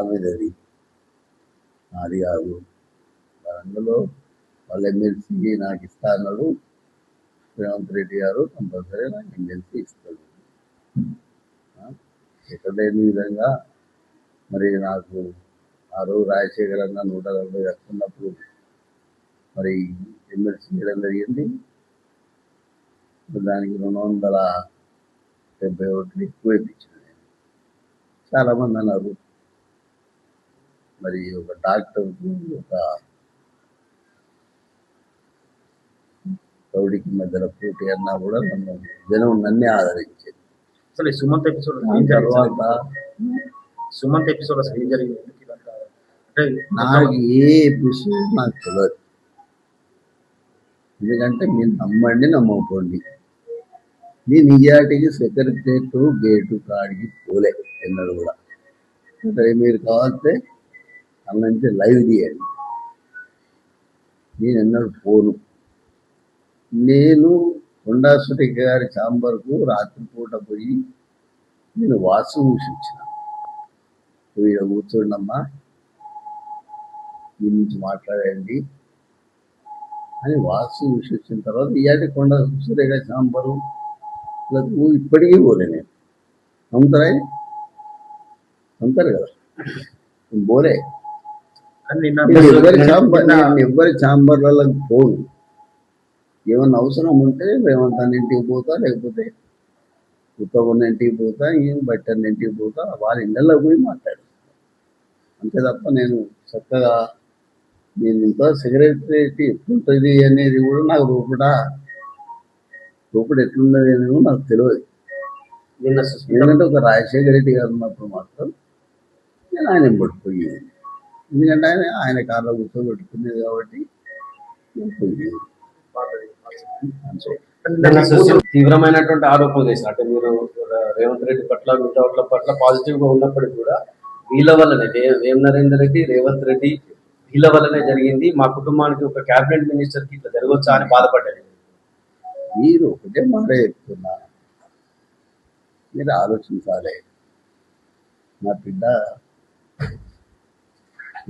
ఆమెదది నాది కాదు. అందులో వాళ్ళు ఎమ్మెల్సీ నాకు ఇస్తా అన్నాడు రేవంత్ రెడ్డి గారు కంపల్సరీ నాకు ఎమ్మెల్సీ ఇస్తాడు. ఎక్కడ లేని విధంగా మరి నాకు ఆ రోజు రాజశేఖర్ అన్న నూట నలభై వస్తున్నప్పుడు మరి ఎమ్మెల్సీ చేయడం జరిగింది. దానికి రెండు వందల డెబ్బై ఒకటి ఎక్కువ ఇప్పించాను నేను. చాలామంది అన్నారు. మరి ఒక డాక్టర్కు ఒక గౌడికి మధ్యలో పోటీ అన్నా కూడా నన్ను జనం నన్నే ఆదరించేది అసలు ఈ సుమంత్ ఎపిసోడ్ తర్వాత సుమంత్ ఎపిసోడ్ అసలు ఏం జరిగింది? నాకు ఏ ఎపిసోడ్ నాకు తెలియదు ఎందుకంటే మీరు నమ్మండి నమ్మకపోండి. నేను నిజాటికి సెక్రటరియట్ గేటు కాడికి పోలే ఎన్నడూ కూడా. సరే మీరు కావాలంటే అన్న లైవ్ తీయండి నేను అన్నాడు పోను. నేను కొండాసుటి గారి చాంబర్కు రాత్రిపూట పోయి నేను వాసు చూసిన వీడ కూర్చోండమ్మా దీని నుంచి మాట్లాడండి అని వాసు చూసి వచ్చిన తర్వాత ఇవాటి కొండ సురేఖ చాంబరు నువ్వు ఇప్పటికీ పోలే నేను. నమ్ముతారా? ఇది? నమ్ముతారు కదా. నేను పోలే. ఎవరి చాంబర్లకు పోను ఏమన్నా అవసరం ఉంటే రేవంత్ అన్న ఇంటికి పోతా లేకపోతే ఉత్తగున్న ఇంటికి పోతా ఏం బట్టన్న ఇంటికి పోతా వాళ్ళ ఇళ్ళల్లో పోయి మాట్లాడు. అంతే తప్ప నేను చక్కగా నేను ఇంత సెక్రటరీ ఎట్లుంటుంది అనేది కూడా నాకు రూపట రూపట ఎట్లున్నది అనేది కూడా నాకు తెలియదు. ఎందుకంటే ఒక రాజశేఖర రెడ్డి గారు ఉన్నప్పుడు మాత్రం నేను ఆయన పట్టుకుపోయేది ఎందుకంటే ఆయన ఆయన కార్లో కూర్చోబెట్టుకునేది కాబట్టి తీవ్రమైనటువంటి ఆరోపణలు చేశారు. అంటే మీరు రేవంత్ రెడ్డి పట్ల మిగతా పట్ల పాజిటివ్గా ఉన్నప్పటికీ కూడా వీళ్ళ వల్లనే రే- వేం నరేందర్ రెడ్డి రేవంత్ రెడ్డి వీళ్ళ వల్లనే జరిగింది. మా కుటుంబానికి ఒక కేబినెట్ మినిస్టర్కి ఇట్లా జరగవచ్చా అని బాధపడ్డారు. మీరు ఒకటే మాట చెప్తున్నా. మీరు ఆలోచించాలి. నా బిడ్డ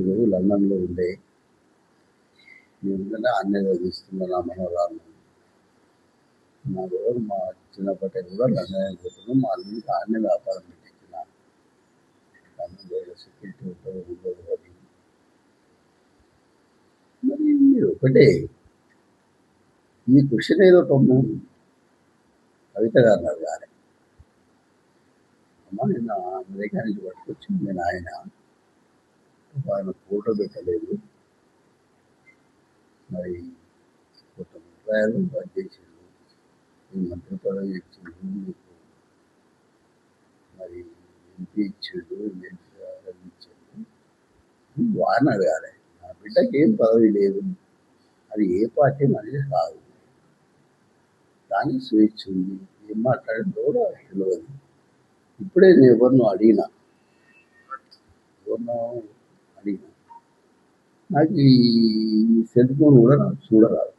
ఈరోజు లండన్లో ఉండే నేను అన్నీ చదివిస్తున్నా నా మనోరాలను నా కూడా మా చిన్నప్పటి కూడా లండన్ పోతున్నాం మా అల్లుడికి అన్ని వ్యాపారం పెట్టించిన. లండన్లో సెక్యూరిటీ ఉంటుంది ఉండదు అది మరి మీరు ఒకటే. ఈ క్వశ్చన్ ఏదో తమ్ము కవిత గారు నాకు కానీ అమ్మ నిన్న అమెరికా నుంచి పట్టుకొచ్చింది నేను ఆయన ఆయన ఫోటో పెట్టలేదు. మరి కొత్త రూపాయలు పనిచేసిండు ఈ మంత్రి పదవి ఇచ్చిండు మీకు మరి ఎంపీ ఇచ్చాడు ఎంపీ ఇచ్చిండు. వారిని అడగాలి నా బిడ్డకి ఏం పదవి లేదు. అది ఏ పార్టీ అనేది కాదు. దాన్ని స్వేచ్ఛ ఉంది. ఏం మాట్లాడిందో కూడా తెలియదు ఇప్పుడే నేను ఎవరినో అడిగినా. ఎవరినో అడిగినా నాకు ఈ సెల్ ఫోన్ కూడా నాకు చూడరాదు.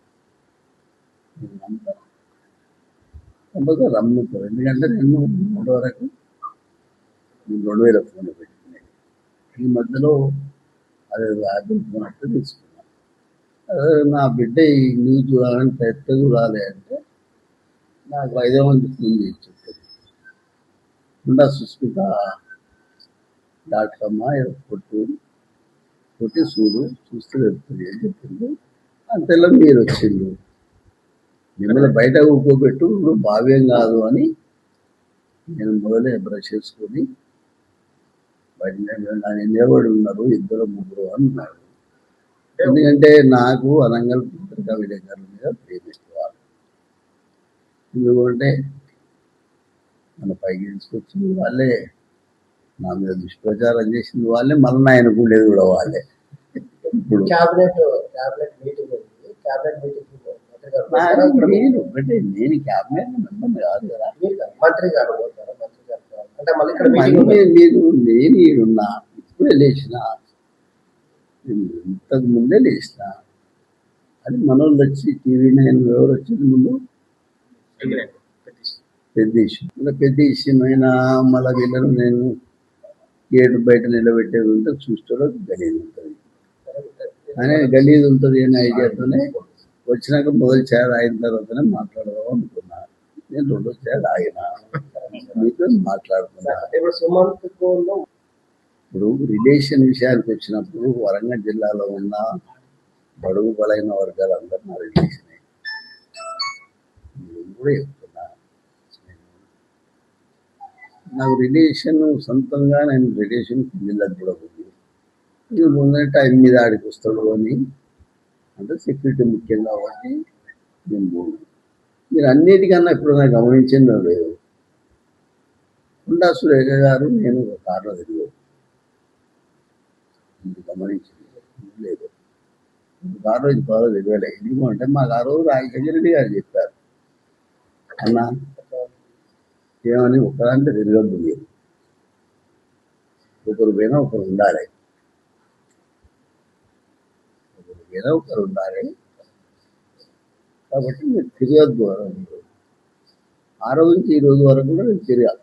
అంతా నమ్ముతాను ఎందుకంటే నేను మూడు వరకు నేను రెండు వేల ఫోన్ పెట్టుకున్నాను ఈ మధ్యలో అదే యాపిల్ ఫోన్ అంటే తీసుకున్నాను. అదే నా బిడ్డ ఈ న్యూస్ చూడాలంటే ఎట్ట చూడాలి అంటే నాకు ఐదో మంది ఫోన్ చేసి చెప్పారు ఉండా సుస్మిత డాట్ కామ్ కొట్టు లేకపోతే చూడు చూస్తే వెళ్తుంది అని చెప్పింది? అంతలో మీరు వచ్చిండు మిమ్మల్ని బయట ఊకోబెట్టు నువ్వు భావ్యం కాదు అని నేను మొదలే బ్రష్ చేసుకొని బయట నిలబడి ఉన్నారు ఇద్దరు ముగ్గురు అన్నారు. ఎందుకంటే నాకు అనంగల్ పుత్రికా విలేకరుల మీద ప్రేమిస్తారు ఎందుకంటే మన పైకి తీసుకొచ్చి వాళ్ళే. నా మీద దుష్ప్రచారం చేసింది వాళ్ళే మన ఆయనకు ఉండేది కూడా వాళ్ళే. ఇప్పుడు క్యాబినెట్ క్యాబినెట్ మీటింగ్ క్యాబినెట్ నేను ఒకటే నేను క్యాబినెట్ మెంబర్ కాదు మంత్రి గారు. అంటే మళ్ళీ ఇక్కడ మళ్ళీ మీరు నేను ఈడున్నా ఇప్పుడే లేచిన నేను ఇంతకు ముందే లేచిన అది మనోళ్ళు వచ్చి టీవీ నైన్ ఎవరు వచ్చింది ముందు? పెద్ద ఇష్యూ మళ్ళీ పెద్ద ఇష్యూ అయినా మళ్ళీ వీళ్ళను నేను గేటు బయట నిలబెట్టేది ఉంటే చూస్తాడో గలీజ్ ఉంటుంది. అనే గలీజ్ ఉంటుంది అనే ఐడియాతోనే వచ్చినాక మొదటి చేయాలి అయిన తర్వాతనే మాట్లాడదాం అనుకున్నా నేను రెండో చేయాలి ఆయన మీతో మాట్లాడుతున్నా ఇప్పుడు రిలేషన్ విషయానికి వచ్చినప్పుడు వరంగల్ జిల్లాలో ఉన్న బడుగు బలైన వర్గాలందరూ నా రిలేషనే. కూడా చెప్తున్నా నాకు రిలేషన్ సొంతంగా నేను రిలేషన్ పిల్లలకు కూడా ఉంది ఇది ముందే టైం మీద ఆడికి వస్తాడు అని. అంటే సెక్యూరిటీ ముఖ్యం కాబట్టి నేను పోను. మీరు అన్నిటికన్నా ఇప్పుడు నాకు గమనించిందో లేదు. ఉండా సురేఖ గారు నేను ఒక కారులో తిరిగి ఇది గమనించింది లేదు. ఆ రోజు పదో తెలియలే ఎందుకంటే మాకు ఆ రోజు రాజశేఖర రెడ్డి గారు చెప్పారు. అన్న ఏమని ఒకరంటే తిరగద్దు మీరు ఒకరు పోయినా ఒకరు ఉండాలి. ఒకరు పోయినా ఒకరు ఉండాలి. కాబట్టి మీరు తిరగద్దు ఆ రోజు. నుంచి ఈ రోజు వరకు కూడా నేను తిరగాలి.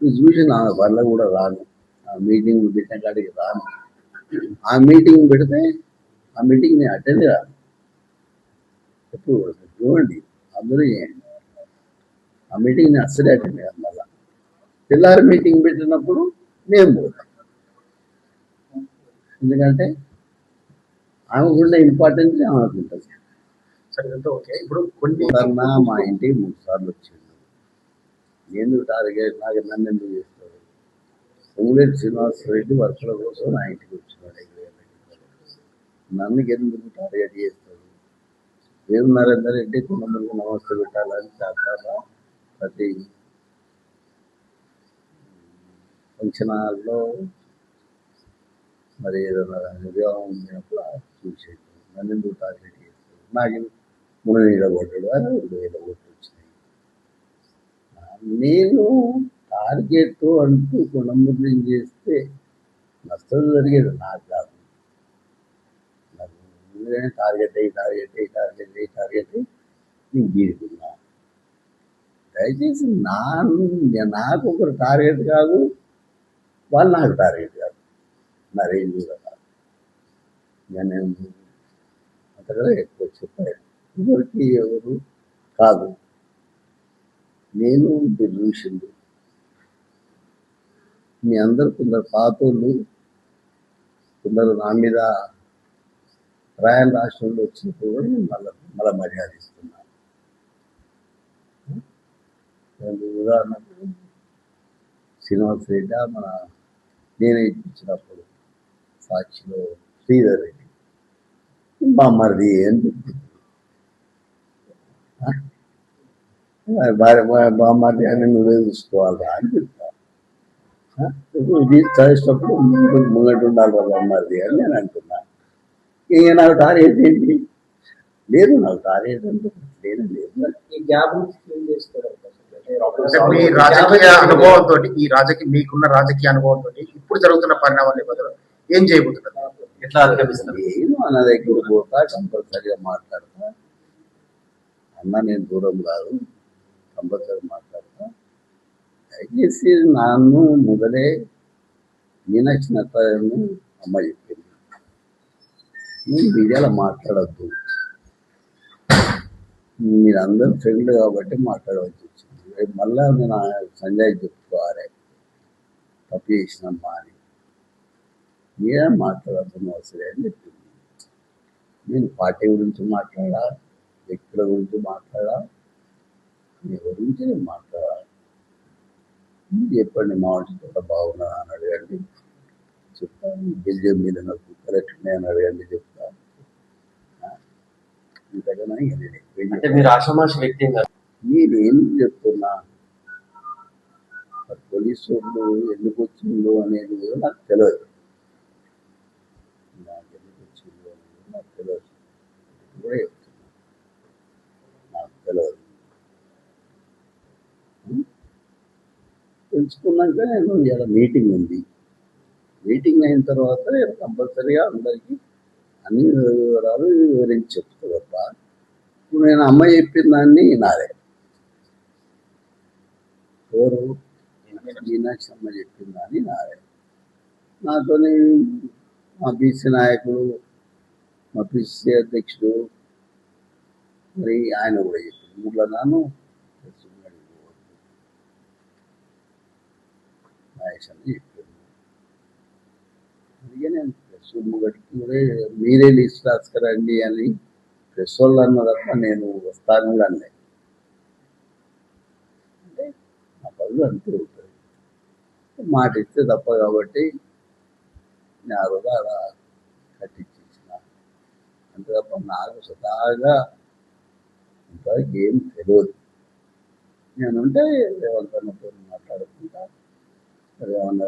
ఇది చూసి నా వల్ల కూడా రాను. ఆ మీటింగ్ పెట్టిన కాడికి రాను. ఆ మీటింగ్ పెడితే ఆ మీటింగ్ నేను అటెండ్ కాదు ఎప్పుడు చూడండి. అందరూ చేయండి ఆ మీటింగ్ నేను అస్సలే అటెండ్ కాదు మళ్ళా. పిల్లల మీటింగ్ పెట్టినప్పుడు నేను పోతాను ఎందుకంటే ఆమెకుండే ఇంపార్టెన్స్ ఆమెకు ఉంటుంది. సరే ఇదంతా ఓకే. ఇప్పుడు కొన్ని మా ఇంటికి మూడు సార్లు వచ్చిండు ఎందుకు టార్గెట్ నాకు నన్ను ఎందుకు చేస్తాడు పొంగులేటి శ్రీనివాస రెడ్డి వర్షాల కోసం నా ఇంటికి వచ్చినాడు. నన్ను ఎందుకు టార్గెట్ చేస్తాడు నరేందర్ రెడ్డి కుటుంబానికి నమస్తే పెట్టాలని చాలా ప్రతి ఫంక్షన్ హాల్లో మరి ఏదైనా వివాహం ఉన్నప్పుడు చూసేది నన్ను ఎందుకు టార్గెట్ చేస్తాడు నాకు మూడు వేల కొట్టడు అని రెండు వేల కొట్టు వచ్చినాయి. నేను టార్గెట్ అంటూ గుణముద్రం చేస్తే నష్టం జరిగేది నాకు కాదు. నాకు టార్గెట్ అయ్యి టార్గెట్ అయ్యి టార్గెట్ అయ్యి టార్గెట్ అయ్యి నేను గీరుకున్నాను దయచేసి నా నాకు ఒకరు టార్గెట్ కాదు వాళ్ళు నాకు టార్గెట్ కాదు. నా రేంజ్ కూడా కాదు నేను అంతగా ఎక్కువ చెప్పాను ఎవరికి ఎవరు? కాదు. నేను డిల్యూషన్లు మీ అందరు కొందరు పాతోళ్ళు కొందరు నా మీద రాయల్ రాష్ట్రంలో వచ్చినప్పుడు కూడా నేను మళ్ళీ మళ్ళీ మర్యాద ఇస్తున్నాను రెండు ఉదాహరణకు శ్రీనివాస్ రెడ్డి మన నేనే ఇప్పించినప్పుడు సాక్షిలో శ్రీధర్ రెడ్డి. మా మరిది అని చెప్పింది భార్య బామ్మది అని నువ్వే చూసుకోవాలా అని చెప్తా ఇది చదివేటప్పుడు ముందు ముంగట ఉండాలి వాళ్ళ మరిది అని నేను అంటున్నా. ఇక నాకు టార్గెట్ ఏంటి? లేదు నాకు టార్గెట్ అంటే లేదు లేదు. ఈ గ్యాప్ నుంచి ఫిల్ చేసుకోవడం మీ రాజకీయ అనుభవంతో ఈ రాజకీయ మీకున్న రాజకీయ అనుభవంతో ఇప్పుడు జరుగుతున్న పరిణామాల నేపథ్యంలో ఏం చేయబోతున్నారు? ఎట్లా అధిగమిస్తారు నేను అన్న దగ్గర పోతా కంపల్సరీగా మాట్లాడతా. అన్న నేను దూరం కాదు. కంపల్సరీ మాట్లాడతా. దయచేసి నన్ను మొదలే మీనాక్షి నత్తను అమ్మ చెప్పింది. నువ్వు మీడియాలో మాట్లాడద్దు. మీరందరూ ఫ్రెండ్ కాబట్టి మాట్లాడవలసి వచ్చింది. రేపు మళ్ళా నేను సంజయ్ చెప్పుకోవాలి. తప్పు చేసినమ్మా అని. మీరే మాట్లాడతాం అవసరం అని చెప్పింది? నేను పార్టీ గురించి మాట్లాడా? వ్యక్తుల గురించి మాట్లాడా? మీ గురించి నేను మాట్లాడా? మీరు చెప్పండి మా వంటి తోట బాగున్నా అని అడగండి. చెప్తాను బిల్జం మీద నాకు కరెక్ట్ ఉన్నాయని అడగండి చెప్తాను ఇంతకన్నా నేను అంటే మీరు ఆశమాస వ్యక్తి నేను మీరు ఏం చెప్తున్నా పోలీసు వాళ్ళు ఎందుకు వచ్చిందో అనేది నాకు తెలియదు నాకు ఎందుకు వచ్చిందో అనేది నాకు తెలియదు కూడా చెప్తున్నా. నాకు తెలియదు తెలుసుకున్నాక నేను ఇలా మీటింగ్ ఉంది. మీటింగ్ అయిన తర్వాత నేను కంపల్సరీగా అందరికీ అన్ని వివరాలు వివరించి చెప్తా తప్ప ఇప్పుడు నేను అమ్మ చెప్పిన దాన్ని నాదే. కోరు మీనాక్షి అమ్మ చెప్పిందని దాన్ని నాదే నాతోని మా బీసీ నాయకుడు మా పిసిసి అధ్యక్షుడు మరి ఆయన కూడా చెప్పారు ఊళ్ళో నాను మహేష్ అని చెప్పారు అందుకే నేను ప్రెస్ కట్టుకుంటే మీరే లిస్ట్ రాసుకురండి అని ప్రెస్ వాళ్ళు అన్న తప్ప నేను వస్తాను కూడా అంటే వాళ్ళు పనులు అంతే మాట ఇస్తే తప్ప కాబట్టి నేరుగా అలా కట్టించేసిన అంతే తప్ప నాకు సదాగా ఇంతవరకు ఏం తెలియదు నేనుంటే రేవంత్ అన్నతో మాట్లాడుకుంటా రేవంత్